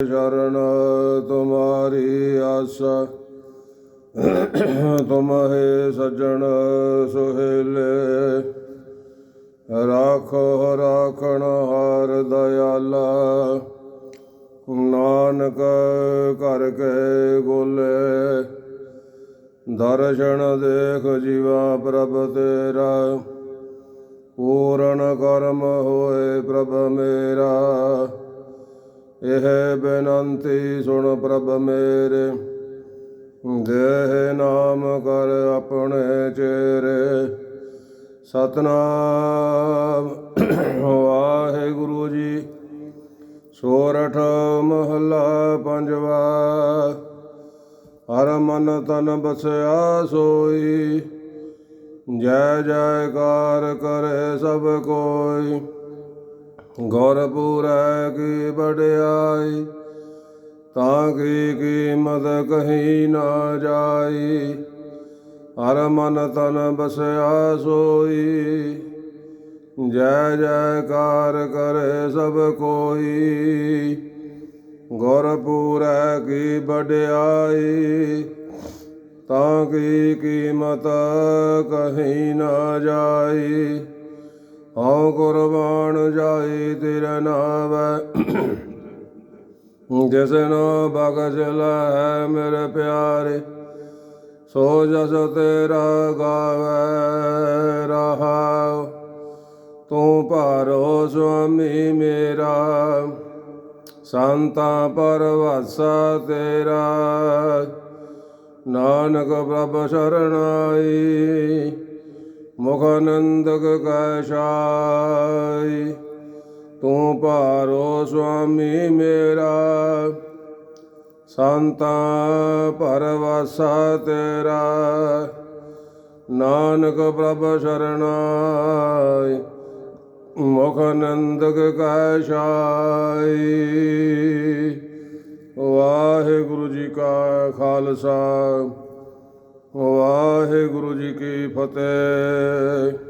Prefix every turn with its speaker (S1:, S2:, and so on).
S1: शरण तुम्हारी आशा तुम है सज्जन सुहेले राखो राखण हार दयाला ਨਾਨਕ ਕਰ ਕੇ ਗੋਲੇ ਦਰਸ਼ਨ ਦੇਖ ਜੀਵਾ ਪ੍ਰਭ ਤੇਰਾ ਪੂਰਨ ਕਰਮ ਹੋਏ ਪ੍ਰਭ ਮੇਰਾ ਇਹ ਬੇਨੰਤੀ ਸੁਣ ਪ੍ਰਭ ਮੇਰੇ। ਦੇਹ ਨਾਮ ਕਰ ਆਪਣੇ ਚੇਰੇ। ਸਤਨਾਮ। ਵਾਹਿਗੁਰੂ ਜੀ। ਸੋਰਠ ਮਹਲਾ ਪੰਜਵਾ। ਹਰ ਮਨ ਤਨ ਬਸਿਆ ਸੋਈ। ਜੈ ਜੈਕਾਰ ਕਰੇ ਸਭ ਕੋਈ। ਗੁਰਪੁਰੈ ਕੀ ਵਡਿਆਈ, ਤਾਂ ਕੀ ਕੀਮਤ ਕਹੀ ਨਾ ਜਾਈ। ਹਰ ਮਨ ਤਨ ਬਸਿਆ ਸੋਈ, ਜੈ ਜੈਕਾਰ ਕਰੇ ਸਭ ਕੋਈ। ਗੁਰਪੁਰੈ ਕੀ ਵਡਿਆਈ, ਤਾਂ ਕੀ ਕੀਮਤ ਕਹੀ ਨਾ ਜਾਈ। ਹਉ ਕੁਰਬਾਨ ਜਾਈ ਤੇਰੇ ਨਾਮ। ਜਿਸ ਨੂੰ ਬਖਸ਼ ਲੈ ਮੇਰੇ ਪਿਆਰੇ, ਸੋ ਜਸ ਤੇਰਾ ਗਾਵੇ ਰਹਾਉ। ਤੂੰ ਭਾਰੋ ਸੁਆਮੀ ਮੇਰਾ, ਸੰਤਾਂ ਪਰਵਾਸਾ ਤੇਰਾ। ਨਾਨਕ ਪ੍ਰਭ ਸ਼ਰਣਾਈ ਮੁਖ ਨੰਦਕ ਕੈ ਤੂੰ ਭਾਰੋ ਸੁਆਮੀ ਮੇਰਾ, ਸੰਤਾਂ ਪਰਵਾਸਾ ਤੇਰਾ। ਨਾਨਕ ਪ੍ਰਭ ਸ਼ਰਣਾਈ ਮੁਖ ਨੰਦਕ ਕੈ ਵਾਹਿਗੁਰੂ ਜੀ ਕਾ ਖਾਲਸਾ। ਵਾਹਿਗੁਰੂ ਜੀ ਕੀ ਫਤਿਹ।